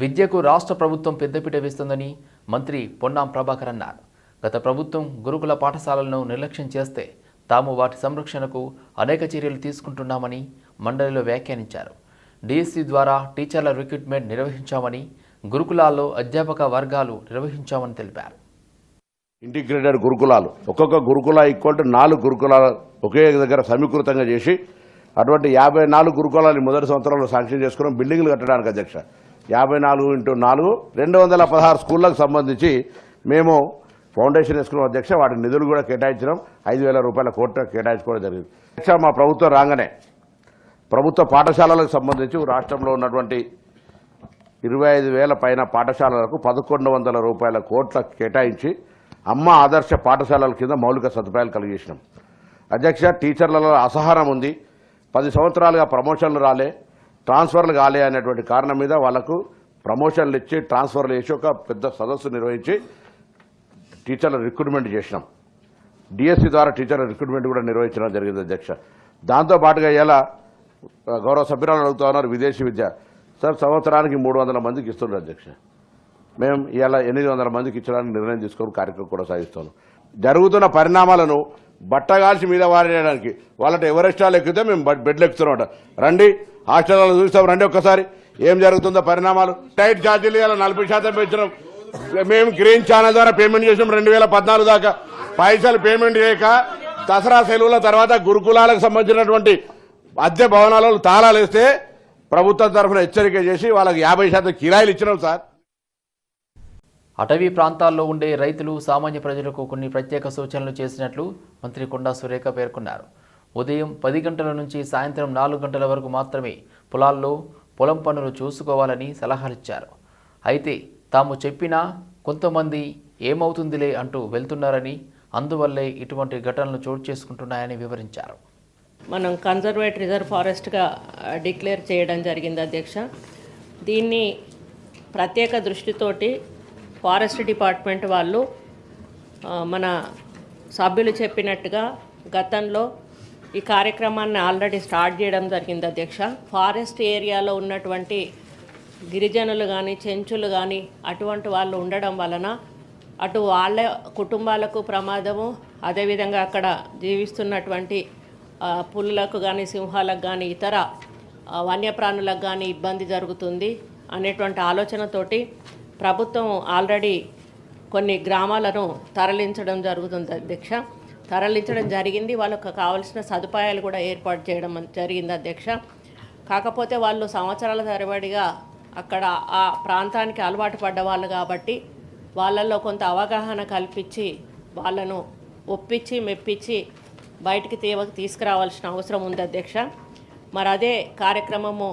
విద్యకు రాష్ట్ర ప్రభుత్వం పెద్దపీట వేస్తుందని మంత్రి పొన్నాం ప్రభాకర్ అన్నారు. గత ప్రభుత్వం గురుకుల పాఠశాలలను నిర్లక్ష్యం చేస్తే తాము వాటి సంరక్షణకు అనేక చర్యలు తీసుకుంటున్నామని మండలిలో వ్యాఖ్యానించారు. డిఎస్సి ద్వారా టీచర్ల రిక్రూట్మెంట్ నిర్వహించామని గురుకులాల్లో అధ్యాపక వర్గాలు నిర్వహించామని తెలిపారు. ఇంటిగ్రేటెడ్ గురుకులాలు. ఒక్కొక్క గురుకుల ఈక్వల్ టు నాలుగు గురుకులాలు ఒకే దగ్గర సమీకృతంగా చేసి అటువంటి యాభై నాలుగు గురుకులాలు మొదటి సంవత్సరంలో శాంక్షన్ చేసుకున్నాం. బిల్డింగ్లు కట్టడానికి అధ్యక్ష. యాభై నాలుగు ఇంటూ నాలుగు రెండు వందల పదహారు స్కూళ్ళకు సంబంధించి మేము ఫౌండేషన్ వేసుకున్నాం అధ్యక్ష వాటి నిధులు కూడా కేటాయించడం ఐదు వేల రూపాయల కోట్లు కేటాయించుకోవడం జరిగింది. అధ్యక్ష మా ప్రభుత్వం రాగానే ప్రభుత్వ పాఠశాలలకు సంబంధించి రాష్ట్రంలో ఉన్నటువంటి ఇరవై ఐదు వేల పైన పాఠశాలలకు పదకొండు వందల రూపాయల కోట్ల కేటాయించి అమ్మ ఆదర్శ పాఠశాలల కింద మౌలిక సదుపాయాలు కలిగేసినాం. అధ్యక్ష టీచర్లలో అసహనం ఉంది. పది సంవత్సరాలుగా ప్రమోషన్లు రాలే. ట్రాన్స్ఫర్లు కాలే అనేటువంటి కారణం మీద వాళ్ళకు ప్రమోషన్లు ఇచ్చి ట్రాన్స్ఫర్లు చేసి ఒక పెద్ద సదస్సు నిర్వహించి టీచర్ల రిక్రూట్మెంట్ చేసినాం. డిఎస్సి ద్వారా టీచర్ల రిక్రూట్మెంట్ కూడా నిర్వహించడం జరిగింది అధ్యక్ష. దాంతో పాటుగా ఇలా గౌరవ సభ్యురాలు అడుగుతా ఉన్నారు విదేశీ విద్య. సార్ సంవత్సరానికి మూడు వందల మందికి ఇస్తున్నారు అధ్యక్ష. మేము ఇలా ఎనిమిది వందల మందికి ఇచ్చడానికి నిర్ణయం తీసుకొని కార్యక్రమం కూడా సాగిస్తున్నాం జరుగుతున్న పరిణామాలను బట్టగాల్చి మీద వారేయడానికి వాళ్ళతో ఎవరెస్టాలు ఎక్కితే మేము బెడ్లు ఎక్కుతున్నాం రండి హాస్టల్లో చూస్తాం రండి ఒక్కసారి. ఏం జరుగుతుందో పరిణామాలు. టైట్ ఛార్జీలు ఇలా నలభై శాతం పెంచడం మేము గ్రీన్ ఛానల్ ద్వారా పేమెంట్ చేసినాం రెండు వేల పద్నాలుగు దాకా. పైసలు పేమెంట్ చేయక దసరా సెలవుల తర్వాత గురుకులాలకు సంబంధించినటువంటి అద్దె భవనాలలో తాళాలు వేస్తే ప్రభుత్వం తరఫున హెచ్చరిక చేసి వాళ్ళకి యాభై శాతం కిరాయిలు ఇచ్చినాం సార్. అటవీ ప్రాంతాల్లో ఉండే రైతులు సామాన్య ప్రజలకు కొన్ని ప్రత్యేక సూచనలు చేసినట్లు మంత్రి కొండా సురేఖ పేర్కొన్నారు. ఉదయం పది గంటల నుంచి సాయంత్రం నాలుగు గంటల వరకు మాత్రమే పొలాల్లో పొలం పనులు చూసుకోవాలని సలహాలిచ్చారు అయితే తాము చెప్పినా కొంతమంది ఏమవుతుందిలే అంటూ వెళ్తున్నారని అందువల్లే ఇటువంటి ఘటనలు చోటు చేసుకుంటున్నాయని వివరించారు. మనం కన్జర్వేట్ రిజర్వ్ ఫారెస్ట్గా డిక్లేర్ చేయడం జరిగింది అధ్యక్ష. దీన్ని ప్రత్యేక దృష్టితోటి ఫారెస్ట్ డిపార్ట్మెంట్ వాళ్ళు మన సభ్యులు చెప్పినట్టుగా గతంలో ఈ కార్యక్రమాన్ని ఆల్రెడీ స్టార్ట్ చేయడం జరిగింది అధ్యక్ష. ఫారెస్ట్ ఏరియాలో ఉన్నటువంటి గిరిజనులు కానీ చెంచులు కానీ అటువంటి వాళ్ళు ఉండడం వలన అటు వాళ్ళ కుటుంబాలకు ప్రమాదము అదేవిధంగా అక్కడ జీవిస్తున్నటువంటి పులులకు కానీ సింహాలకు కానీ ఇతర వన్యప్రాణులకు కానీ ఇబ్బంది జరుగుతుంది అనేటువంటి ఆలోచనతోటి ప్రభుత్వం ఆల్రెడీ కొన్ని గ్రామాలను తరలించడం జరుగుతుంది అధ్యక్ష. తరలించడం జరిగింది. వాళ్ళకు కావాల్సిన సదుపాయాలు కూడా ఏర్పాటు చేయడం జరిగింది అధ్యక్ష. కాకపోతే వాళ్ళు సంవత్సరాల తరబడిగా అక్కడ ఆ ప్రాంతానికి అలవాటు పడ్డ వాళ్ళు కాబట్టి వాళ్ళల్లో కొంత అవగాహన కల్పించి వాళ్ళను ఒప్పించి మెప్పించి బయటికి తీవ తీసుకురావాల్సిన అవసరం ఉంది అధ్యక్ష. మరి అదే కార్యక్రమము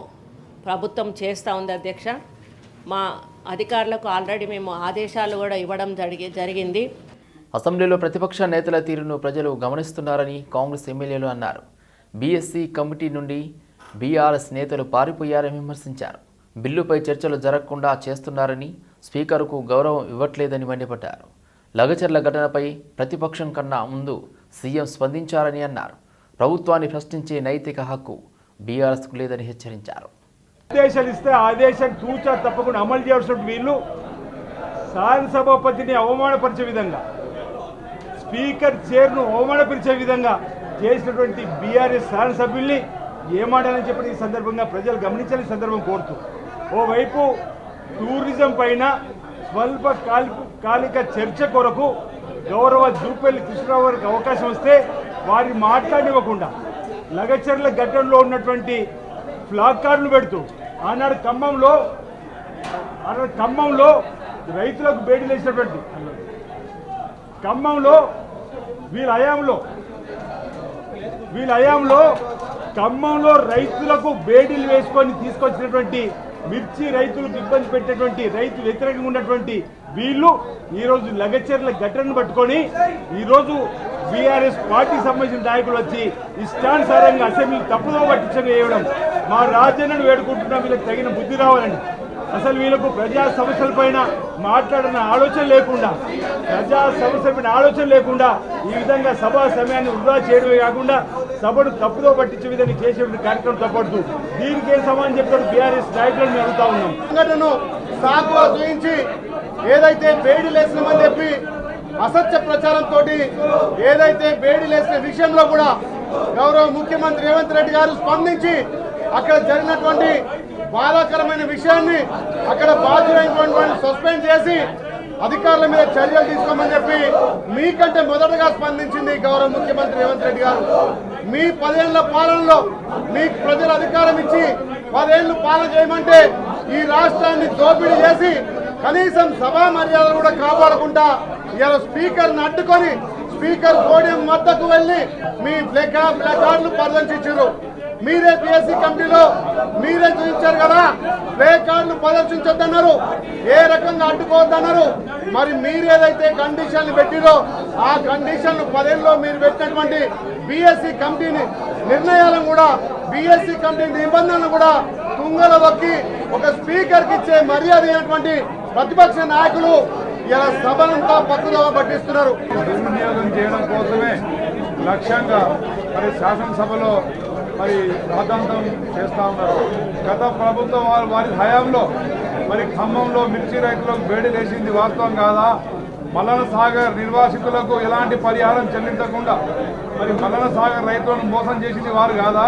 ప్రభుత్వం చేస్తూ ఉంది అధ్యక్ష. మా అధికారులకు ఆల్రెడీ మేము ఆదేశాలు కూడా ఇవ్వడం జరిగి జరిగింది. అసెంబ్లీలో ప్రతిపక్ష నేతల తీరును ప్రజలు గమనిస్తున్నారని కాంగ్రెస్ ఎమ్మెల్యేలు అన్నారు. బీఎస్సీ కమిటీ నుండి బీఆర్ఎస్ నేతలు పారిపోయారని విమర్శించారు. బిల్లుపై చర్చలు జరగకుండా చేస్తున్నారని స్పీకర్కు గౌరవం ఇవ్వట్లేదని మండిపడ్డారు. లగచర్ల ఘటనపై ప్రతిపక్షం కన్నా ముందు సీఎం స్పందించారని అన్నారు. ప్రభుత్వాన్ని ప్రశ్నించే నైతిక హక్కు బీఆర్ఎస్కు లేదని హెచ్చరించారు. ఆదేశాలు ఇస్తే ఆదేశం తూచా తప్పకుండా అమలు చేయాల్సిన వీళ్ళు శాసనసభాపతిని అవమానపరిచే విధంగా స్పీకర్ చైర్ను అవమానపరిచే విధంగా చేసినటువంటి బీఆర్ఎస్ శాసనసభ్యుల్ని ఏమాడాలని చెప్పిన ఈ సందర్భంగా ప్రజలు గమనించాలని సందర్భం కోరుతూ ఓవైపు టూరిజం పైన స్వల్పకాలి కాలిక చర్చ కొరకు గౌరవ జూపల్లి కృష్ణరావు గారికి అవకాశం వస్తే వారి మాట్లాడివ్వకుండా లగచర్ల ఘట్టంలో ఉన్నటువంటి ఫ్లాగ్ కార్డులు పెడుతూ ఆనాడు ఖమ్మంలో ఆనాడు ఖమ్మంలో రైతులకు భేటీ వేసినటువంటి ఖమ్మంలో వీళ్ళ హయాంలో వీళ్ళ హయాంలో ఖమ్మంలో రైతులకు బేడీలు వేసుకొని తీసుకొచ్చినటువంటి మిర్చి రైతులకు ఇబ్బంది పెట్టేటువంటి రైతు వ్యతిరేకంగా ఉన్నటువంటి వీళ్ళు ఈరోజు లగచర్ల ఘటనను పట్టుకొని ఈరోజు బీఆర్ఎస్ పార్టీ సంబంధించిన నాయకులు వచ్చి ఇష్టానుసారంగా అసెంబ్లీ తప్పుదో పట్టించడం వేయడం మా రాజ్యాన్ని వేడుకుంటున్నా వీళ్ళకి తగిన బుద్ధి రావాలండి. అసలు వీళ్ళకు ప్రజా సమస్యల పైన మాట్లాడిన ఆలోచన లేకుండా ప్రజా సమస్యల పైన ఆలోచన లేకుండా ఈ విధంగా సభా సమయాన్ని వృధా చేయడమే కాకుండా సభను తప్పుదో పట్టించే విధంగా చేసే కార్యక్రమం తప్పడుతూ దీనికి ఏం అని చెప్తాడు బీఆర్ఎస్ నాయకులను మేము అడుగుతా ఉన్నాం. సంఘటనను సాకుగా చూపించి ఏదైతే వేడి లేసినామని చెప్పి అసత్య ప్రచారంతో ఏదైతే వేడి లేసిన విషయంలో కూడా గౌరవ ముఖ్యమంత్రి రేవంత్ రెడ్డి గారు స్పందించి అక్కడ జరిగినటువంటి బాధాకరమైన విషయాన్ని అక్కడ బాధ్యులైనటువంటి సస్పెండ్ చేసి అధికారుల మీద చర్యలు తీసుకోమని చెప్పి మీకంటే మొదటగా స్పందించింది గౌరవ ముఖ్యమంత్రి రేవంత్ రెడ్డి గారు. మీ పదేళ్ళ పాలనలో మీకు ప్రజలు అధికారం ఇచ్చి పదేళ్ళు పాలన చేయమంటే ఈ రాష్ట్రాన్ని దోపిడీ చేసి కనీసం సభా మర్యాదలు కూడా కాపాడకుండా ఇలా స్పీకర్ని అడ్డుకొని స్పీకర్ పోడియం వద్దకు వెళ్ళి మీ ప్లేకా ప్లేకార్డులు ప్రదర్శించారు మీరే పిఎస్సి కమిటీలో మీరే చూపించారు కదా ప్లే కార్డులు ప్రదర్శించొద్దన్నారు ఏ రకంగా అడ్డుకోవద్దన్నారు. మరి మీరు ఏదైతే కండిషన్లు పెట్టిరో ఆ కండిషన్లు పదేళ్ళలో మీరు పెట్టినటువంటి బీఎస్సీ కమిటీని నిర్ణయాలను కూడా బీఎస్సీ కమిటీ నిబంధనలు కూడా తుంగల వక్కి ఒక స్పీకర్కి ఇచ్చే మర్యాద అయినటువంటి ప్రతిపక్ష నాయకులు ఇలా సభనంతా పక్కదోవ పట్టిస్తున్నారు. దుర్వినియోగం చేయడం కోసమే లక్ష్యంగా మరి శాసనసభలో మరి రాద్ధాంతం చేస్తా ఉన్నారు. గత ప్రభుత్వం వారి వారి హయాంలో మరి ఖమ్మంలో మిర్చి రైతులకు వేడి లేచింది వాస్తవం కాదా? మల్లన సాగర్ నిర్వాసితులకు ఎలాంటి పరిహారం చెల్లించకుండా మరి మల్లన సాగర్ రైతులను మోసం చేసింది వారు కాదా?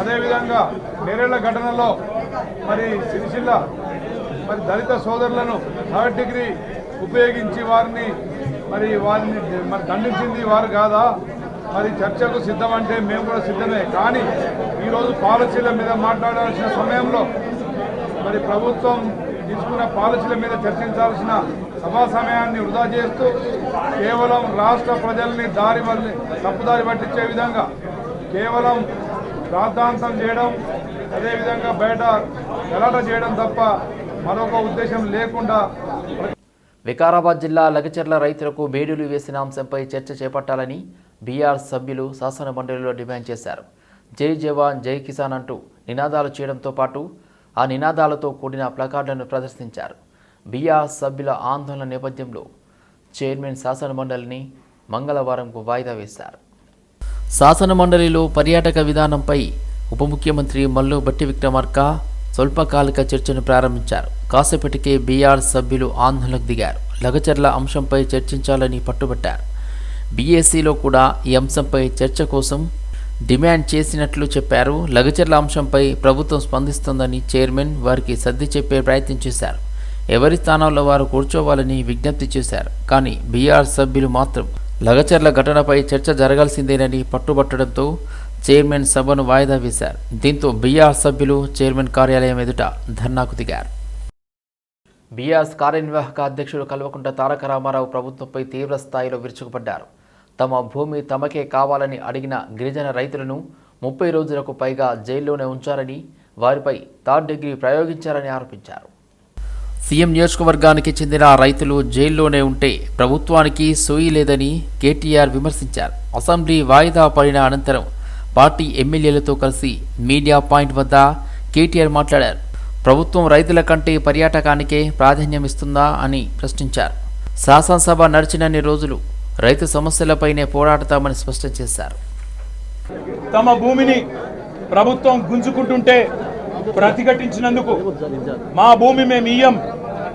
అదేవిధంగా నేరేళ్ళ ఘటనలో మరి సిరిసిల్ల మరి దళిత సోదరులను థర్డ్ డిగ్రీ ఉపయోగించి వారిని మరి వారిని మరి దండించింది వారు కాదా? మరి చర్చకు సిద్ధం అంటే మేము కూడా సిద్ధమే. కానీ ఈరోజు పాలసీల మీద మాట్లాడాల్సిన సమయంలో మరి ప్రభుత్వం తీసుకున్న పాలసీల మీద చర్చించాల్సిన సభా సమయాన్ని వృధా చేస్తూ కేవలం రాష్ట్ర ప్రజల్ని దారి వల్లి తప్పుదారి పట్టించే విధంగా కేవలం రాద్ధాంతం చేయడం అదేవిధంగా బయట గలాట చేయడం తప్ప మరొక ఉద్దేశం లేకుండా వికారాబాద్ జిల్లా లగచర్ల రైతులకు బేడులు వేసిన అంశంపై చర్చ చేపట్టాలని బీఆర్ సభ్యులు శాసన మండలిలో డిమాండ్ చేశారు. జై జవాన్ జై కిసాన్ అంటూ నినాదాలు చేయడంతో పాటు ఆ నినాదాలతో కూడిన ప్లకార్డులను ప్రదర్శించారు. బీఆర్ సభ్యుల ఆందోళన నేపథ్యంలో చైర్మన్ శాసన మండలిని మంగళవారంకు వాయిదా వేశారు. శాసన మండలిలో పర్యాటక విధానంపై ఉప ముఖ్యమంత్రి మల్లు బట్టి విక్రమార్క స్వల్పకాలిక చర్చను ప్రారంభించారు. కాసేపటికే బీఆర్ సభ్యులు ఆందోళనకు దిగారు. లగచర్ల అంశంపై చర్చించాలని పట్టుబట్టారు. బీఎస్సీలో కూడా ఈ అంశంపై చర్చ కోసం డిమాండ్ చేసినట్లు చెప్పారు. లగచర్ల అంశంపై ప్రభుత్వం స్పందిస్తుందని చైర్మన్ వారికి సర్ది చెప్పే ప్రయత్నం చేశారు. ఎవరి స్థానంలో వారు కూర్చోవాలని విజ్ఞప్తి చేశారు. కానీ బీఆర్ సభ్యులు మాత్రం లగచర్ల ఘటనపై చర్చ జరగాల్సిందేనని పట్టుబట్టడంతో చైర్మన్ సభను వాయిదా వేశారు. దీంతో బీఆర్ సభ్యులు చైర్మన్ కార్యాలయం ఎదుట ధర్నాకు దిగారు. బీఆర్స్ కార్యనిర్వాహక అధ్యక్షుడు కల్వకుంట్ల తారక రామారావు ప్రభుత్వంపై తీవ్ర స్థాయిలో విరుచుకుపడ్డారు. తమ భూమి తమకే కావాలని అడిగిన గిరిజన రైతులను ముప్పై రోజులకు పైగా జైల్లోనే ఉంచారని వారిపై థర్డ్ డిగ్రీ ప్రయోగించారని ఆరోపించారు. సీఎం నియోజకవర్గానికి చెందిన రైతులు జైల్లోనే ఉంటే ప్రభుత్వానికి సోయి లేదని కేటీఆర్ విమర్శించారు. అసెంబ్లీ వాయిదా పడిన అనంతరం పార్టీ ఎమ్మెల్యేలతో కలిసి మీడియా పాయింట్ వద్ద కేటీఆర్ మాట్లాడారు. ప్రభుత్వం రైతుల కంటే పర్యాటకానికే ప్రాధాన్యమిస్తుందా అని ప్రశ్నించారు. శాసనసభ నడిచినన్ని రోజులు రైతు సమస్యలపైనే పోరాడతామని స్పష్టం చేశారు. తమ భూమిని ప్రభుత్వం గుంజుకుంటుంటే ప్రతిఘటించినందుకు మా భూమి మేము ఇయ్యం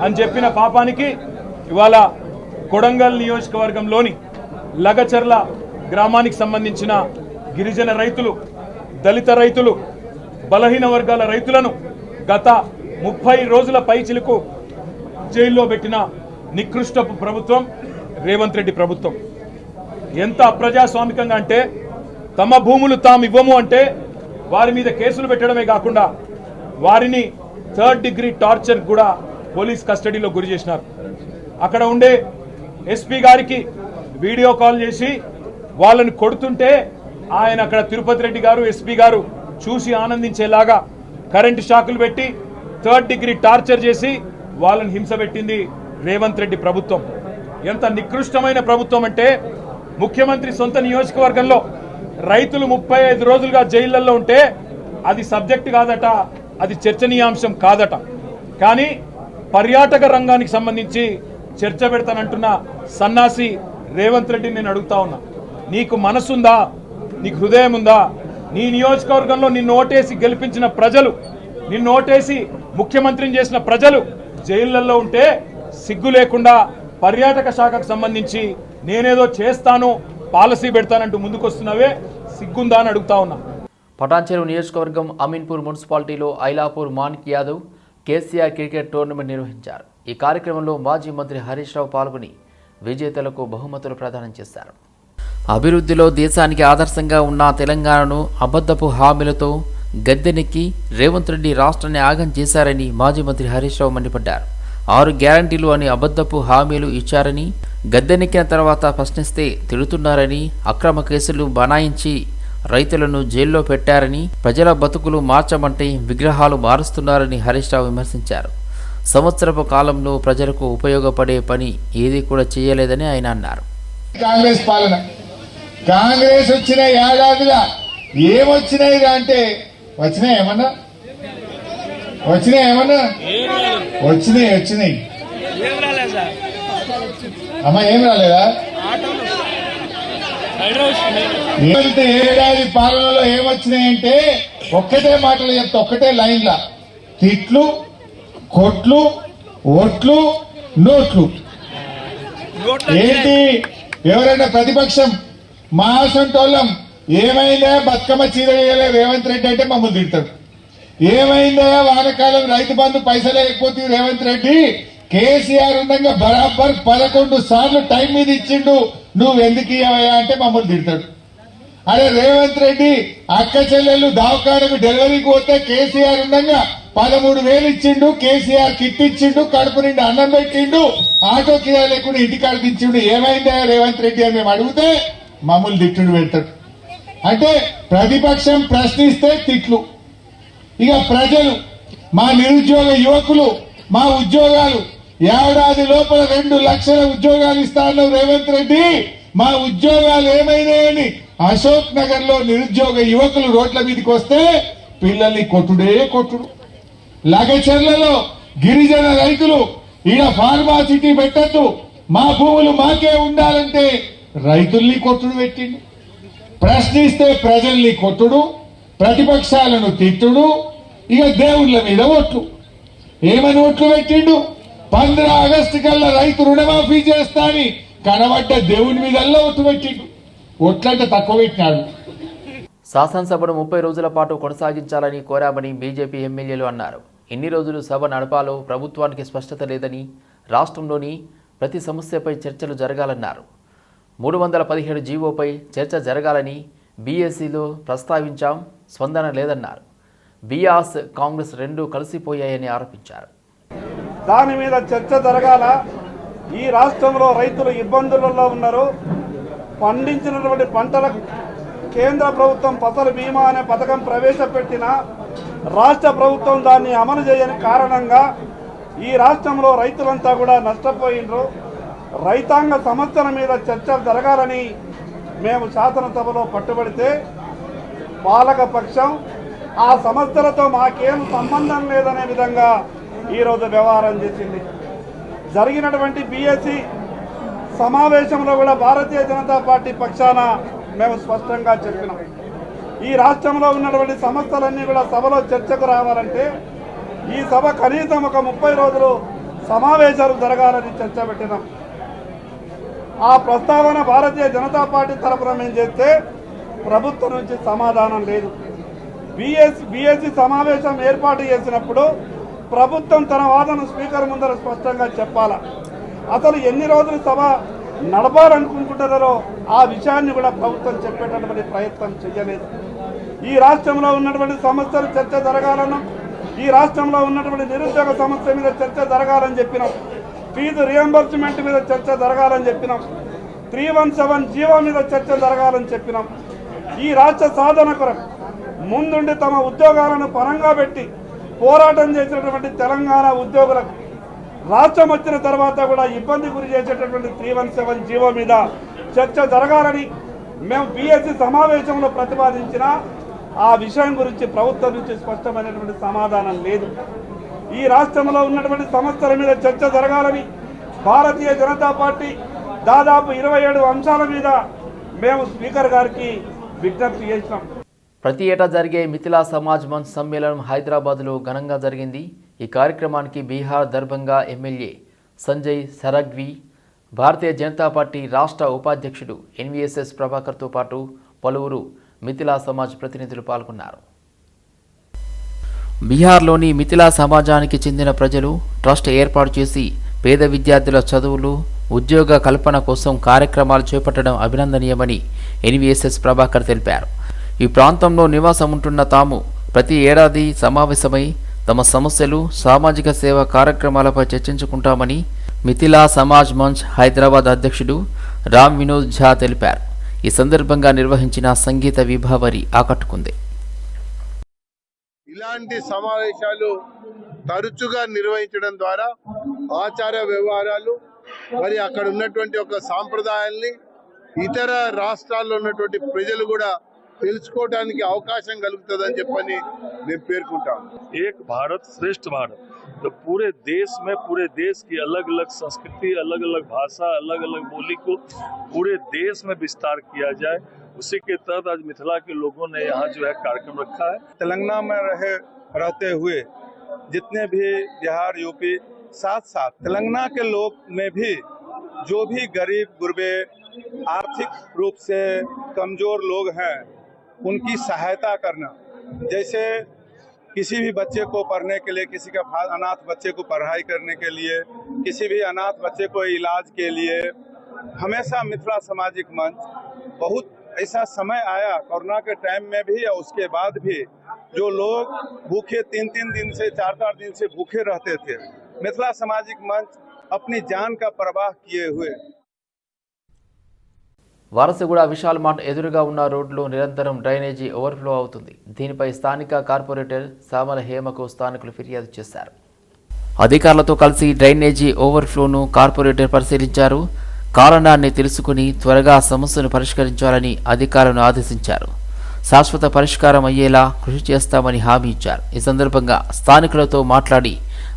అని చెప్పిన పాపానికి ఇవాళ కొడంగల్ నియోజకవర్గంలోని లగచర్ల గ్రామానికి సంబంధించిన గిరిజన రైతులు దళిత రైతులు బలహీన వర్గాల రైతులను గత ముప్పై రోజుల పైచిలకు జైల్లో పెట్టిన నికృష్టపు ప్రభుత్వం రేవంత్ రెడ్డి ప్రభుత్వం. ఎంత అప్రజాస్వామికంగా అంటే తమ భూములు తాము ఇవ్వము అంటే వారి మీద కేసులు పెట్టడమే కాకుండా వారిని థర్డ్ డిగ్రీ టార్చర్ కూడా పోలీస్ కస్టడీలో గురి చేసినారు. అక్కడ ఉండే ఎస్పీ గారికి వీడియో కాల్ చేసి వాళ్ళని కొడుతుంటే ఆయన అక్కడ తిరుపతి రెడ్డి గారు ఎస్పీ గారు చూసి ఆనందించేలాగా కరెంటు షాకులు పెట్టి థర్డ్ డిగ్రీ టార్చర్ చేసి వాళ్ళని హింస పెట్టింది రేవంత్ రెడ్డి ప్రభుత్వం. ఎంత నికృష్టమైన ప్రభుత్వం అంటే ముఖ్యమంత్రి సొంత నియోజకవర్గంలో రైతులు ముప్పై ఐదు రోజులుగా జైళ్ళలో ఉంటే అది సబ్జెక్ట్ కాదట అది చర్చనీయాంశం కాదట. కానీ పర్యాటక రంగానికి సంబంధించి చర్చ పెడతానంటున్న సన్నాసి రేవంత్ రెడ్డి నేను అడుగుతా ఉన్నా. నీకు మనసుందా? నీకు హృదయం ఉందా నీ నియోజకవర్గంలో నిన్ను ఓటేసి గెలిపించిన ప్రజలు నిన్ను ఓటేసి ముఖ్యమంత్రిని చేసిన ప్రజలు జైళ్ళలో ఉంటే సిగ్గు లేకుండా పర్యాటక శాఖకు సంబంధించి నేనేదో చేస్తాను పాలసీ పెడతానంటూ ముందుకొస్తున్నావే సిగ్గుందా అని అడుగుతా ఉన్నా. పటాన్చెరు నియోజకవర్గం అమీన్పూర్ మున్సిపాలిటీలో Ailapur Manik Yadav KCR cricket tournament నిర్వహించారు. ఈ కార్యక్రమంలో మాజీ మంత్రి హరీష్ రావు పాల్గొని విజేతలకు బహుమతులు ప్రదానం చేశారు. అభివృద్ధిలో దేశానికి ఆదర్శంగా ఉన్న తెలంగాణను అబద్ధపు హామీలతో గద్దెనెక్కి రేవంత్ రెడ్డి రాష్ట్రాన్ని ఆగం చేశారని మాజీ మంత్రి హరీష్ రావు మండిపడ్డారు. ఆరు గ్యారంటీలు అని అబద్ధపు హామీలు ఇచ్చారని గద్దెనెక్కిన తర్వాత ప్రశ్నిస్తే తిడుతున్నారని అక్రమ కేసులు బనాయించి రైతులను జైల్లో పెట్టారని ప్రజల బతుకులు మార్చమంటే విగ్రహాలు మారుస్తున్నారని హరీష్ రావు విమర్శించారు. సంవత్సరపు కాలంలో ప్రజలకు ఉపయోగపడే పని ఏది కూడా చేయలేదని ఆయన అన్నారు. కాంగ్రెస్ పాలన. కాంగ్రెస్ వచ్చిన ఏడాదిగా ఏమొచ్చినాయి అంటే వచ్చినాయి ఏమన్నా? వచ్చినాయి ఏమన్నా? వచ్చినాయి వచ్చినాయి. అమ్మా ఏం రాలేదా? ఏడాది పాలనలో ఏమొచ్చినాయంటే ఒక్కటే మాటలు చెప్తా ఒక్కటే లైన్లా. తిట్లు కొట్లు ఓట్లు నోట్లు. ఏంటి? ఎవరైనా ప్రతిపక్షం మా సొంటోళ్ళం ఏమైందా బతుకమ్మ చీర రేవంత్ రెడ్డి అంటే మమ్మల్ని తిడతాడు. ఏమైందా? వానకాలం రైతు బంధు పైసలే ఎక్కువ రేవంత్ రెడ్డి కేసీఆర్ ఉండగా బరాబర్ పదకొండు సార్లు టైం మీద ఇచ్చిండు. నువ్వు ఎందుకు ఇవ్వయా అంటే మమ్మల్ని తిడతాడు. అరే రేవంత్ రెడ్డి అక్క చెల్లెళ్ళు దావకాడకు డెలివరీకి పోతే కేసీఆర్ ఉండగా పదమూడు వేలు ఇచ్చిండు. కేసీఆర్ కిట్ ఇచ్చిండు కడుపు నిండి అన్నం పెట్టిండు ఆటో కిరా లేకుండా ఇంటికాడ దించిండు ఏమైందా రేవంత్ రెడ్డి అని మేము అడిగితే మమ్మల్ని తిట్టుడు పెడతాడు. అంటే ప్రతిపక్షం ప్రశ్నిస్తే తిట్లు. ఇక ప్రజలు మా నిరుద్యోగ యువకులు మా ఉద్యోగాలు ఏడాది లోపల రెండు లక్షల ఉద్యోగాలు ఇస్తాను రేవంత్ రెడ్డి. మా ఉద్యోగాలు ఏమైనాయని అశోక్ నగర్లో నిరుద్యోగ యువకులు రోడ్ల మీదకి వస్తే పిల్లల్ని కొట్టుడే కొట్టుడు. లగచర్లలో గిరిజన రైతులు ఈడ ఫార్మాసిటీ పెట్టద్దు మా భూములు మాకే ఉండాలంటే రైతుల్ని కొట్టుడు పెట్టిండు. ప్రశ్నిస్తే ప్రజల్ని కొట్టుడు ప్రతిపక్షాలను తిట్టుడు ఇక దేవుళ్ళ మీద ఓట్లు. ఏమని ఓట్లు పెట్టిండు? పంద్ర ఆగస్టు కల్లా రైతు రుణమాఫీ చేస్తా అని కనబడ్డ దేవుని మీదల్లా ఓట్లు పెట్టిండు. ఒట్లంటే తక్కువ పెట్టినాడు. శాసనసభను ముప్పై రోజుల పాటు కొనసాగించాలని కోరామని బీజేపీ ఎమ్మెల్యేలు అన్నారు. ఎన్ని రోజులు సభ నడపాలో ప్రభుత్వానికి స్పష్టత లేదని రాష్ట్రంలోని ప్రతి సమస్యపై చర్చలు జరగాలన్నారు. మూడు వందల పదిహేడు జీవోపై చర్చ జరగాలని బీఎస్సీలో ప్రస్తావించాం స్పందన లేదన్నారు. బీఆర్స్ కాంగ్రెస్ రెండూ కలిసిపోయాయని ఆరోపించారు. దాని మీద చర్చ జరగాల. ఈ రాష్ట్రంలో రైతులు ఇబ్బందులలో ఉన్నారు. పండించినటువంటి పంటల కేంద్ర ప్రభుత్వం ఫసల్ బీమా అనే పథకం ప్రవేశపెట్టిన రాష్ట్ర ప్రభుత్వం దాన్ని అమలు చేయని కారణంగా ఈ రాష్ట్రంలో రైతులంతా కూడా నష్టపోయినరు రైతాంగ సమస్యల మీద చర్చ జరగాలని మేము శాసనసభలో పట్టుబడితే పాలక పక్షం ఆ సమస్యలతో మాకేం సంబంధం లేదనే విధంగా ఈరోజు వ్యవహారం చేసింది. జరిగినటువంటి బీఎస్సీ సమావేశంలో కూడా భారతీయ జనతా పార్టీ పక్షాన మేము స్పష్టంగా చెప్పినాం. ఈ రాష్ట్రంలో ఉన్నటువంటి సమస్యలన్నీ కూడా సభలో చర్చకు రావాలంటే ఈ సభ కనీసం ఒక ముప్పై రోజులు సమావేశాలు జరగాలని చర్చ పెట్టినాం. ఆ ప్రస్తావన భారతీయ జనతా పార్టీ తరఫున మేము చేస్తే ప్రభుత్వం నుంచి సమాధానం లేదు. బిఎస్ బిఎస్సి సమావేశం ఏర్పాటు చేసినప్పుడు ప్రభుత్వం తన వాదన స్పీకర్ ముందర స్పష్టంగా చెప్పాలా? అసలు ఎన్ని రోజులు సభ నడపాలనుకుంటున్నారో ఆ విషయాన్ని కూడా ప్రభుత్వం చెప్పేటటువంటి ప్రయత్నం చేయలేదు ఈ రాష్ట్రంలో ఉన్నటువంటి సమస్యలు చర్చ జరగాలను ఈ రాష్ట్రంలో ఉన్నటువంటి నిరుద్యోగ సమస్య మీద చర్చ జరగాలని చెప్పినాం. ఫీజు రియంబర్స్మెంట్ మీద చర్చ జరగాలని చెప్పినాం. త్రీ వన్ సెవెన్ జీవో మీద చర్చ జరగాలని చెప్పినాం. ఈ రాష్ట్ర సాధన కొరకు ముందుండి తమ ఉద్యోగాలను పరంగా పెట్టి పోరాటం చేసినటువంటి తెలంగాణ ఉద్యోగులకు రాష్ట్రం వచ్చిన తర్వాత కూడా ఇబ్బంది గురి చేసేటటువంటి త్రీ వన్ సెవెన్ జీవో మీద చర్చ జరగాలని మేము బీఎస్సీ సమావేశంలో ప్రతిపాదించిన ఆ విషయం గురించి ప్రభుత్వం నుంచి స్పష్టమైనటువంటి సమాధానం లేదు. ఈ రాష్ట్రంలో ఉన్నటువంటి సమస్యల మీద చర్చ జరగాలని భారతీయ జనతా పార్టీ దాదాపు ఇరవై ఏడు అంశాల మీద మేము స్పీకర్ గారికి విజ్ఞప్తి చేసినాం. ప్రతి ఏటా జరిగే మిథిలా సమాజ్ మంచ్ సమ్మేళనం హైదరాబాద్లో ఘనంగా జరిగింది. ఈ కార్యక్రమానికి బీహార్ దర్భంగా ఎమ్మెల్యే సంజయ్ సరగ్వి భారతీయ జనతా పార్టీ రాష్ట్ర ఉపాధ్యక్షుడు ఎన్వీఎస్ఎస్ ప్రభాకర్తో పాటు పలువురు మిథిలా సమాజ్ ప్రతినిధులు పాల్గొన్నారు. బీహార్లోని మిథిలా సమాజానికి చెందిన ప్రజలు ట్రస్ట్ ఏర్పాటు చేసి పేద విద్యార్థుల చదువులు ఉద్యోగ కల్పన కోసం కార్యక్రమాలు చేపట్టడం అభినందనీయమని ఎన్వీఎస్ఎస్ ప్రభాకర్ తెలిపారు. ఈ ప్రాంతంలో నివాసం ఉంటున్న తాము ప్రతి ఏడాది సమావేశమై తమ సమస్యలు సామాజిక సేవ కార్యక్రమాలపై చర్చించుకుంటామని మిథిలా సమాజ్ మంచ్ హైదరాబాద్ అధ్యక్షుడు రామ్ వినోద్ ఝా తెలిపారు. ఈ సందర్భంగా నిర్వహించిన సంగీత విభావరి ఆకట్టుకుంది. ఇలాంటి సమావేశాలు తరచుగా నిర్వహించడం ద్వారా ఆచార వ్యవహారాలు మరి అక్కడ ఉన్నటువంటి ఒక సాంప్రదాయాల్ని ఇతర రాష్ట్రాల్లో ఉన్నటువంటి ప్రజలు కూడా తెలుసుకోవడానికి అవకాశం కలుగుతుందని చెప్పని నేను పేర్కొంటాను एक भारत श्रेष्ठ भारत तो पूरे देश में पूरे देश की अलग अलग संस्कृति अलग अलग भाषा अलग अलग बोली को पूरे देश में विस्तार किया जाए उसी के तहत आज मिथिला के लोगों ने यहाँ जो है कार्यक्रम रखा है तेलंगाना में रहे रहते हुए जितने भी बिहार यूपी साथ साथ तेलंगाना के लोग में भी जो भी गरीब गुरबे आर्थिक रूप से कमजोर लोग हैं उनकी सहायता करना। जैसे किसी भी बच्चे को पढ़ने के लिए, किसी का अनाथ बच्चे को पढ़ाई करने के लिए, किसी भी अनाथ बच्चे को इलाज के लिए, हमेशा मिथिला सामाजिक मंच, बहुत ऐसा समय आया कोरोना के टाइम में भी या उसके बाद भी, जो लोग भूखे तीन तीन दिन से चार चार दिन से भूखे रहते थे। मिथिला सामाजिक मंच अपनी जान का प्रवाह किए हुए వారసగూడ విశాల్ మార్ట్ ఎదురుగా ఉన్న రోడ్లు నిరంతరం డ్రైనేజీ ఓవర్ఫ్లో అవుతుంది. దీనిపై స్థానిక కార్పొరేటర్ సామల హేమకు స్థానికులు ఫిర్యాదు చేశారు. అధికారులతో కలిసి డ్రైనేజీ ఓవర్ఫ్లోను కార్పొరేటర్ పరిశీలించారు. కారణాన్ని తెలుసుకుని త్వరగా సమస్యను పరిష్కరించాలని అధికారులను ఆదేశించారు. శాశ్వత పరిష్కారం అయ్యేలా కృషి చేస్తామని హామీ ఇచ్చారు. ఈ సందర్భంగా స్థానికులతో మాట్లాడి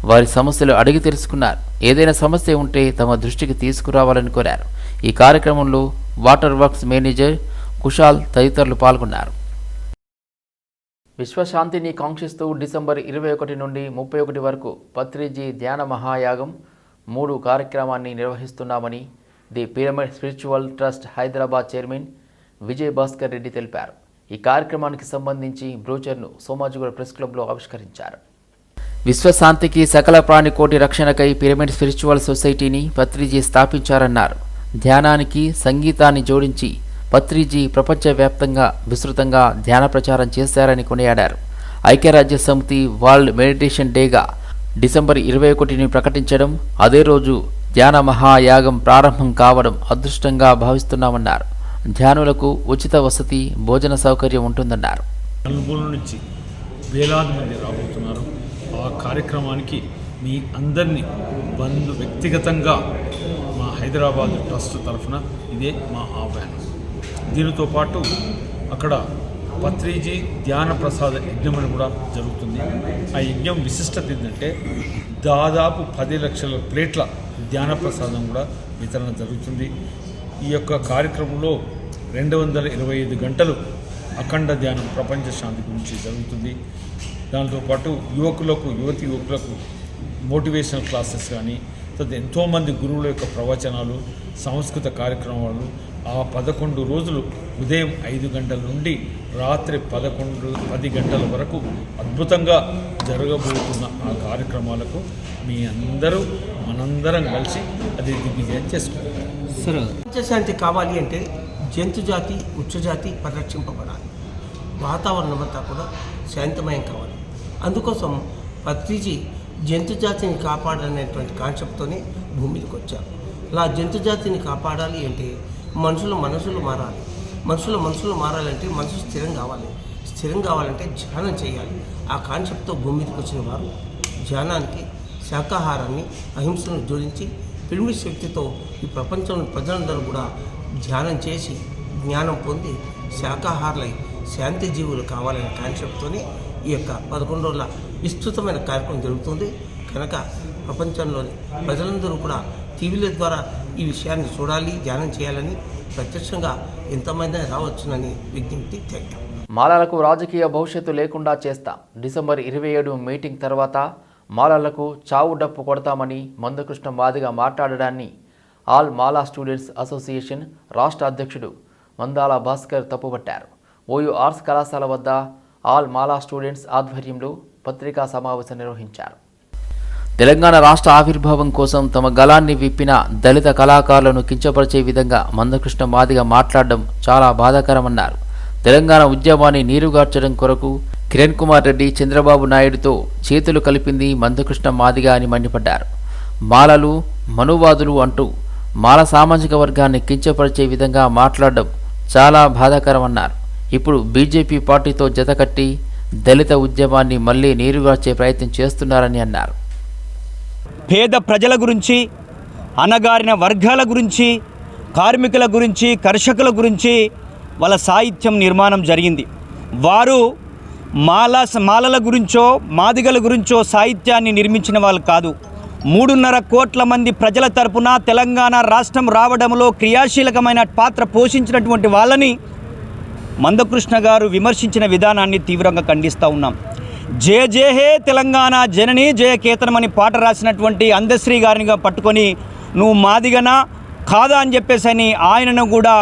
వారి సమస్యలు అడిగి తెలుసుకున్నారు. ఏదైనా సమస్య ఉంటే తమ దృష్టికి తీసుకురావాలని కోరారు. ఈ కార్యక్రమంలో వాటర్ వర్క్స్ మేనేజర్ కుషాల్ తదితరులు పాల్గొన్నారు. విశ్వశాంతిని కాంక్షిస్తూ డిసెంబర్ ఇరవై ఒకటి నుండి ముప్పై ఒకటి వరకు పత్రిజీ ధ్యాన మహాయాగం మూడు కార్యక్రమాన్ని నిర్వహిస్తున్నామని the Pyramid Spiritual Trust Hyderabad chairman Vijay Bhaskar Reddy తెలిపారు. ఈ కార్యక్రమానికి సంబంధించి బ్రోచర్ను సోమాజిగూడ ప్రెస్ క్లబ్లో ఆవిష్కరించారు. విశ్వశాంతికి సకల ప్రాణికోటి రక్షణకై పిరమిడ్ స్పిరిచువల్ సొసైటీని పత్రిజీ స్థాపించారన్నారు. ధ్యానానికి సంగీతాన్ని జోడించి పత్రిజీ ప్రపంచవ్యాప్తంగా విస్తృతంగా ధ్యాన ప్రచారం చేశారని కొనియాడారు. ఐక్యరాజ్య సమితి వరల్డ్ మెడిటేషన్ డేగా డిసెంబర్ ఇరవై ఒకటిని ప్రకటించడం అదే రోజు ధ్యాన మహాయాగం ప్రారంభం కావడం అదృష్టంగా భావిస్తున్నామన్నారు. ధ్యానులకు ఉచిత వసతి భోజన సౌకర్యం ఉంటుందన్నారు. నుంచి వేలాది మంది రాబోతున్నారు. ఆ కార్యక్రమానికి మీ అందరినీ బంధు వ్యక్తిగతంగా హైదరాబాద్ ట్రస్ట్ తరఫున ఇదే మా ఆహ్వానం. దీనితో పాటు అక్కడ పత్రిజీ ధ్యాన ప్రసాద యజ్ఞం అని కూడా జరుగుతుంది. ఆ యజ్ఞం విశిష్టత ఏంటంటే దాదాపు పది లక్షల ప్లేట్ల ధ్యాన ప్రసాదం కూడా వితరణ జరుగుతుంది. ఈ యొక్క కార్యక్రమంలో రెండు వందల ఇరవై ఐదు గంటలు అఖండ ధ్యానం ప్రపంచ శాంతి గురించి జరుగుతుంది. దాంతోపాటు యువకులకు యువతి యువకులకు మోటివేషనల్ క్లాసెస్ కానీ తర్వాత ఎంతోమంది గురువుల యొక్క ప్రవచనాలు సంస్కృత కార్యక్రమాలు ఆ పదకొండు రోజులు ఉదయం ఐదు గంటల నుండి రాత్రి పదకొండు పది గంటల వరకు అద్భుతంగా జరగబోతున్న ఆ కార్యక్రమాలకు మీ అందరూ మనందరం కలిసి అది దిగ్విజయం చేసుకుంటాం. శాంతి కావాలి అంటే జంతు జాతి ఉచ్చజాతి పరిరక్షింపబడాలి. వాతావరణం అంతా కూడా శాంతమయం కావాలి. అందుకోసం పత్రిజీ జంతు జాతిని కాపాడాలనేటువంటి కాన్సెప్ట్తోనే భూమి మీదకి వచ్చారు. అలా జంతు జాతిని కాపాడాలి అంటే మనుషుల మనసులు మారాలి. మనుషుల మనసులు మారాలంటే మనసు స్థిరం కావాలి. స్థిరం కావాలంటే ధ్యానం చేయాలి. ఆ కాన్సెప్ట్తో భూమి మీదకి వచ్చిన వారు ధ్యానానికి శాకాహారాన్ని అహింసను జోడించి పిరమిడ్ శక్తితో ఈ ప్రపంచంలో ప్రజలందరూ కూడా ధ్యానం చేసి జ్ఞానం పొంది శాకాహారులై శాంతి జీవులు కావాలనే కాన్సెప్ట్తోనే ఈ యొక్క పదకొండు రోజుల విస్తృతమైన కార్యక్రమం జరుగుతుంది. కనుక ప్రపంచంలోని ప్రజలందరూ కూడా టీవీల ద్వారా ఈ విషయాన్ని చూడాలి ధ్యానం చేయాలని ప్రత్యక్షంగా ఎంతమంది రావచ్చునని విజ్ఞప్తి తెలిపారు మాలలకు రాజకీయ భవిష్యత్తు లేకుండా చేస్తాం. డిసెంబర్ ఇరవై ఏడు మీటింగ్ తర్వాత మాలలకు చావు డప్పు కొడతామని మందకృష్ణ మాదిగా మాట్లాడడాన్ని ఆల్ మాలా స్టూడెంట్స్ అసోసియేషన్ రాష్ట్ర అధ్యక్షుడు మందాల భాస్కర్ తప్పుపట్టారు. ఓయూ ఆర్ట్స్ కళాశాల వద్ద ఆల్ మాలా స్టూడెంట్స్ ఆధ్వర్యంలో పత్రికా సమావేశం నిర్వహించారు. తెలంగాణ రాష్ట్ర ఆవిర్భావం కోసం తమ గళాన్ని విప్పిన దళిత కళాకారులను కించపరిచే విధంగా మందకృష్ణ మాదిగా మాట్లాడడం చాలా బాధాకరమన్నారు. తెలంగాణ ఉద్యమాన్ని నీరుగార్చడం కొరకు కిరణ్ కుమార్ రెడ్డి చంద్రబాబు నాయుడుతో చేతులు కలిపింది మందకృష్ణ మాదిగా అని మండిపడ్డారు. మాలలు మనువాదులు అంటూ మాల సామాజిక వర్గాన్ని కించపరిచే విధంగా మాట్లాడడం చాలా బాధాకరమన్నారు. ఇప్పుడు బీజేపీ పార్టీతో జతకట్టి దళిత ఉద్యమాన్ని మళ్ళీ నీరుగార్చే ప్రయత్నం చేస్తున్నారని అన్నారు. పేద ప్రజల గురించి అణగారిన వర్గాల గురించి కార్మికుల గురించి కర్షకుల గురించి వాళ్ళ సాహిత్యం నిర్మాణం జరిగింది. వారు మాల మాలల గురించో మాదిగల గురించో సాహిత్యాన్ని నిర్మించిన వాళ్ళు కాదు. మూడున్నర కోట్ల మంది ప్రజల తరపున తెలంగాణ రాష్ట్రం రావడంలో క్రియాశీలకమైన పాత్ర పోషించినటువంటి వాళ్ళని మందకృష్ణ గారు విమర్శించిన విధానాన్ని తీవ్రంగా ఖండిస్తూ ఉన్నాం. జే జే హే తెలంగాణ జనని జయ కేతనమని పాట రాసినటువంటి అందశ్రీ గారిని పట్టుకొని నువ్వు మాదిగనా కాదా అని చెప్పేసి అని ఆయనను కూడా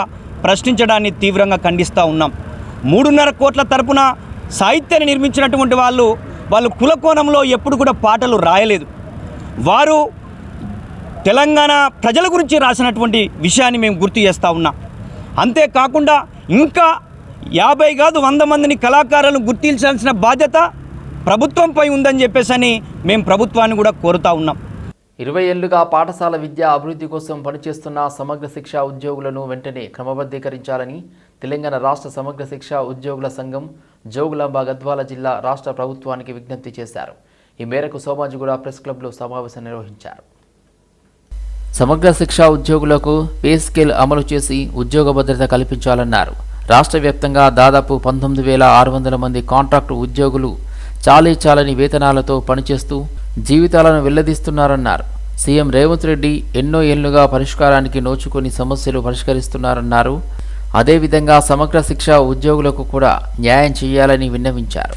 ప్రశ్నించడాన్ని తీవ్రంగా ఖండిస్తూ ఉన్నాం. మూడున్నర కోట్ల తరపున సాహిత్యాన్ని నిర్మించినటువంటి వాళ్ళు వాళ్ళు కులకోణంలో ఎప్పుడు కూడా పాటలు రాయలేదు. వారు తెలంగాణ ప్రజల గురించి రాసినటువంటి విషయాన్ని మేము గుర్తు చేస్తూ ఉన్నాం. అంతేకాకుండా ఇంకా యాభై కాదు వంద మందిని కళాకారులను గుర్తించాల్సిన బాధ్యత ప్రభుత్వంపై ఉందని చెప్పేసి మేము ప్రభుత్వాన్ని కూడా కోరుతా ఉన్నాం. ఇరవై ఏళ్ళుగా పాఠశాల విద్య అభివృద్ధి కోసం పనిచేస్తున్న సమగ్ర శిక్ష ఉద్యోగులను వెంటనే క్రమబద్ధీకరించాలని తెలంగాణ రాష్ట్ర సమగ్ర శిక్ష ఉద్యోగుల సంఘం జోగులాంబ గద్వాల జిల్లా రాష్ట్ర ప్రభుత్వానికి విజ్ఞప్తి చేశారు. ఈ మేరకు సోమాజిగూడ ప్రెస్ క్లబ్లో సమావేశం నిర్వహించారు. సమగ్ర శిక్ష ఉద్యోగులకు పే స్కేల్ అమలు చేసి ఉద్యోగ భద్రత కల్పించాలన్నారు. రాష్ట్ర వ్యాప్తంగా దాదాపు పంతొమ్మిది వేల ఆరు వందల మంది కాంట్రాక్టు ఉద్యోగులు చాలీ చాలని వేతనాలతో పనిచేస్తూ జీవితాలను వెల్లదీస్తున్నారన్నారు. సీఎం రేవంత్ రెడ్డి ఎన్నో ఏళ్ళుగా పరిష్కారానికి నోచుకొని సమస్యలు పరిష్కరిస్తున్నారన్నారు. అదేవిధంగా సమగ్ర శిక్ష ఉద్యోగులకు కూడా న్యాయం చేయాలని విన్నవించారు.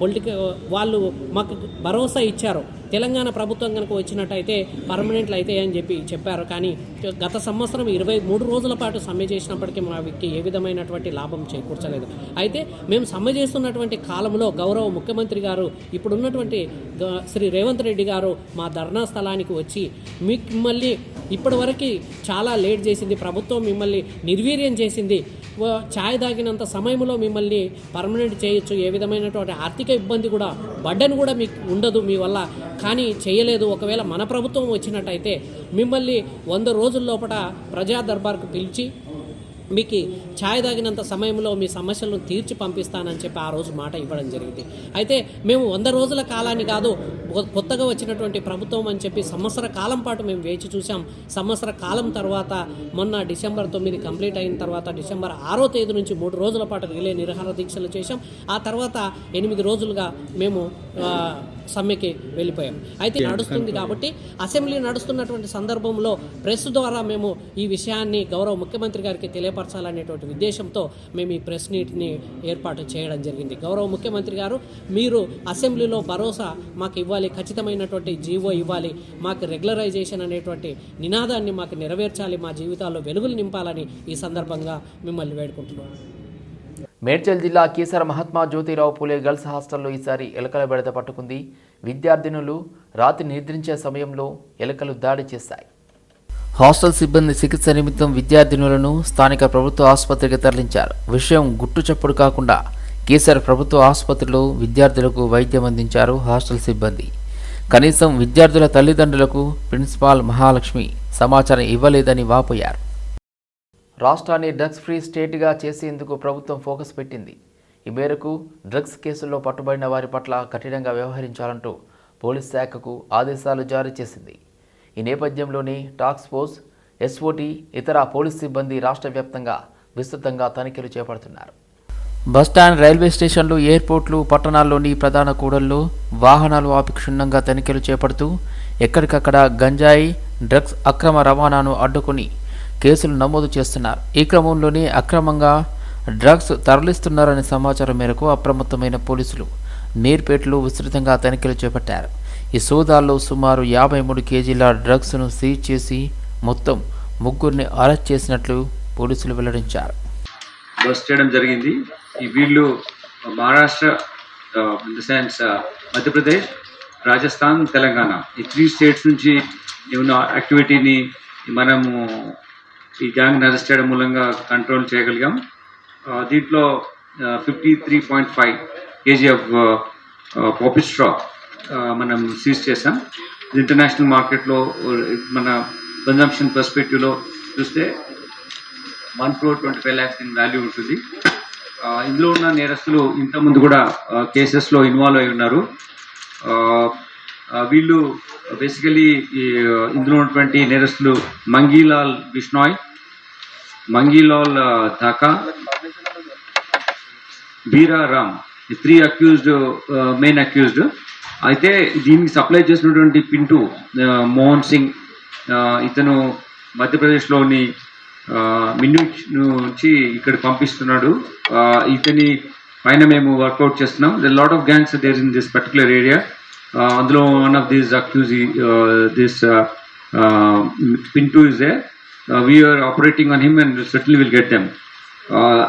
పొలిటిక వాళ్ళు మాకు భరోసా ఇచ్చారు. తెలంగాణ ప్రభుత్వం కనుక వచ్చినట్టయితే పర్మనెంట్లు అయితే అని చెప్పి చెప్పారు. కానీ గత సంవత్సరం ఇరవై మూడు రోజుల పాటు సమ్మె చేసినప్పటికీ మా వ్యక్తి ఏ విధమైనటువంటి లాభం చేకూర్చలేదు. అయితే మేము సమ్మె చేస్తున్నటువంటి కాలంలో గౌరవ ముఖ్యమంత్రి గారు ఇప్పుడున్నటువంటి శ్రీ రేవంత్ రెడ్డి గారు మా ధర్నా స్థలానికి వచ్చి మిమ్మల్ని ఇప్పటివరకు చాలా లేట్ చేసింది ప్రభుత్వం మిమ్మల్ని నిర్వీర్యం చేసింది. ఛాయ్ తాగినంత సమయంలో మిమ్మల్ని పర్మనెంట్ చేయొచ్చు ఏ విధమైనటువంటి ఆర్థిక ఇబ్బంది కూడా బడ్డను కూడా మీకు ఉండదు. మీ వల్ల కానీ చేయలేదు. ఒకవేళ మన ప్రభుత్వం వచ్చినట్టయితే మిమ్మల్ని వంద రోజుల లోపల ప్రజా దర్బార్కు పిలిచి మీకు ఛాయ్ తాగినంత సమయంలో మీ సమస్యలను తీర్చి పంపిస్తానని చెప్పి ఆ రోజు మాట ఇవ్వడం జరిగింది. అయితే మేము వంద రోజుల కాలాన్ని కాదు కొత్తగా వచ్చినటువంటి ప్రభుత్వం అని చెప్పి సంవత్సర కాలం పాటు మేము వేచి చూసాం సంవత్సర కాలం తర్వాత మొన్న డిసెంబర్ తొమ్మిది కంప్లీట్ అయిన తర్వాత డిసెంబర్ ఆరో తేదీ నుంచి మూడు రోజుల పాటు రిలే నిరాహార దీక్షలు చేశాం. ఆ తర్వాత ఎనిమిది రోజులుగా మేము సమ్మెకి వెళ్ళిపోయాం. అయితే నడుస్తుంది కాబట్టి అసెంబ్లీ నడుస్తున్నటువంటి సందర్భంలో ప్రెస్ ద్వారా మేము ఈ విషయాన్ని గౌరవ ముఖ్యమంత్రి గారికి మెరుగుపరచాలనేటువంటి ఉద్దేశంతో మేము ఈ ప్రెస్ మీట్ని ఏర్పాటు చేయడం జరిగింది. గౌరవ ముఖ్యమంత్రి గారు మీరు అసెంబ్లీలో భరోసా మాకు ఇవ్వాలి ఖచ్చితమైనటువంటి జీవో ఇవ్వాలి మాకు రెగ్యులరైజేషన్ అనేటువంటి నినాదాన్ని మాకు నెరవేర్చాలి మా జీవితాల్లో వెలుగులు నింపాలని ఈ సందర్భంగా మిమ్మల్ని వేడుకుంటున్నాం. మేడ్చల్ జిల్లా కీసర మహాత్మా జ్యోతిరావు పూలే గర్ల్స్ హాస్టల్లో ఈసారి ఎలకల బెడద పట్టుకుంది. విద్యార్థినులు రాత్రి నిద్రించే సమయంలో ఎలకలు దాడి చేశాయి. హాస్టల్ సిబ్బంది చికిత్స నిమిత్తం విద్యార్థినులను స్థానిక ప్రభుత్వ ఆసుపత్రికి తరలించారు. విషయం గుట్టు చప్పుడు కాకుండా కేసీఆర్ ప్రభుత్వ ఆసుపత్రిలో విద్యార్థులకు వైద్యం అందించారు హాస్టల్ సిబ్బంది. కనీసం విద్యార్థుల తల్లిదండ్రులకు ప్రిన్సిపాల్ మహాలక్ష్మి సమాచారం ఇవ్వలేదని వాపోయారు. రాష్ట్రాన్ని డ్రగ్స్ ఫ్రీ స్టేట్గా చేసేందుకు ప్రభుత్వం ఫోకస్ పెట్టింది. ఈ మేరకు డ్రగ్స్ కేసుల్లో పట్టుబడిన వారి పట్ల కఠినంగా వ్యవహరించాలంటూ పోలీస్ శాఖకు ఆదేశాలు జారీ చేసింది. ఈ నేపథ్యంలోనే టాక్స్ ఫోర్స్ ఎస్ఓటీ ఇతర పోలీస్ సిబ్బంది రాష్ట్ర వ్యాప్తంగా విస్తృతంగా తనిఖీలు చేపడుతున్నారు. బస్టాండ్ రైల్వే స్టేషన్లు ఎయిర్పోర్ట్లు పట్టణాల్లోని ప్రధాన కూడల్లో వాహనాలు ఆపి క్షుణ్ణంగా తనిఖీలు చేపడుతూ ఎక్కడికక్కడ గంజాయి డ్రగ్స్ అక్రమ రవాణాను అడ్డుకుని కేసులు నమోదు చేస్తున్నారు. ఈ క్రమంలోనే అక్రమంగా డ్రగ్స్ తరలిస్తున్నారనే సమాచారం మేరకు అప్రమత్తమైన పోలీసులు మీర్పేటలో విస్తృతంగా తనిఖీలు చేపట్టారు. ఈ సోదాల్లో సుమారు యాభై మూడు కేజీల డ్రగ్స్ను సీజ్ చేసి మొత్తం ముగ్గురిని అరెస్ట్ చేసినట్లు పోలీసులు వెల్లడించారు. బస్ చేయడం జరిగింది. ఈ వీళ్ళు Maharashtra in the sense Madhya Pradesh Rajasthan Telangana. ఈ త్రీ స్టేట్స్ నుంచి ఉన్న యాక్టివిటీని మనము ఈ గ్యాంగ్ని అరెస్ట్ చేయడం మూలంగా కంట్రోల్ చేయగలిగాం. దీంట్లో fifty three point five KG of poppy straw మనం సీజ్ చేసాం ఇంటర్నేషనల్ మార్కెట్లో మన కన్జంప్షన్ పర్స్పెక్టివ్లో చూస్తే one crore twenty five lakhs in value ఉంటుంది ఇందులో ఉన్న నేరస్తులు ఇంతకుముందు కూడా కేసెస్లో ఇన్వాల్వ్ అయి ఉన్నారు. వీళ్ళు బేసికలీ ఇందులో ఉన్నటువంటి నేరస్తులు Mangilal Bishnoi Mangilal Dhaka Bira Ram. Three accused main accused అయితే దీనికి సప్లై చేసినటువంటి పింటూ మోహన్ సింగ్ ఇతను మధ్యప్రదేశ్లోని మిన్ను నుంచి ఇక్కడ పంపిస్తున్నాడు. ఇతని పైన మేము వర్కౌట్ చేస్తున్నాం. The lot of gangs there in this particular area అందులో one of this accused this Pintu is a we are operating on him and settle will get them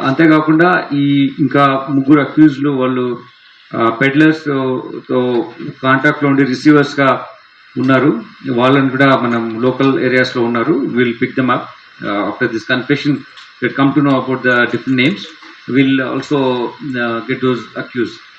అంతేకాకుండా ఈ ఇంకా ముగ్గురు అక్యూజ్లు వాళ్ళు పెడ్లర్స్తో కాంటాక్ట్లో ఉండి రిసీవర్స్గా ఉన్నారు. వాళ్ళని కూడా మనం లోకల్ ఏరియాస్లో ఉన్నారు. Will pick them up after this confession will come to know about the different names will also get those accused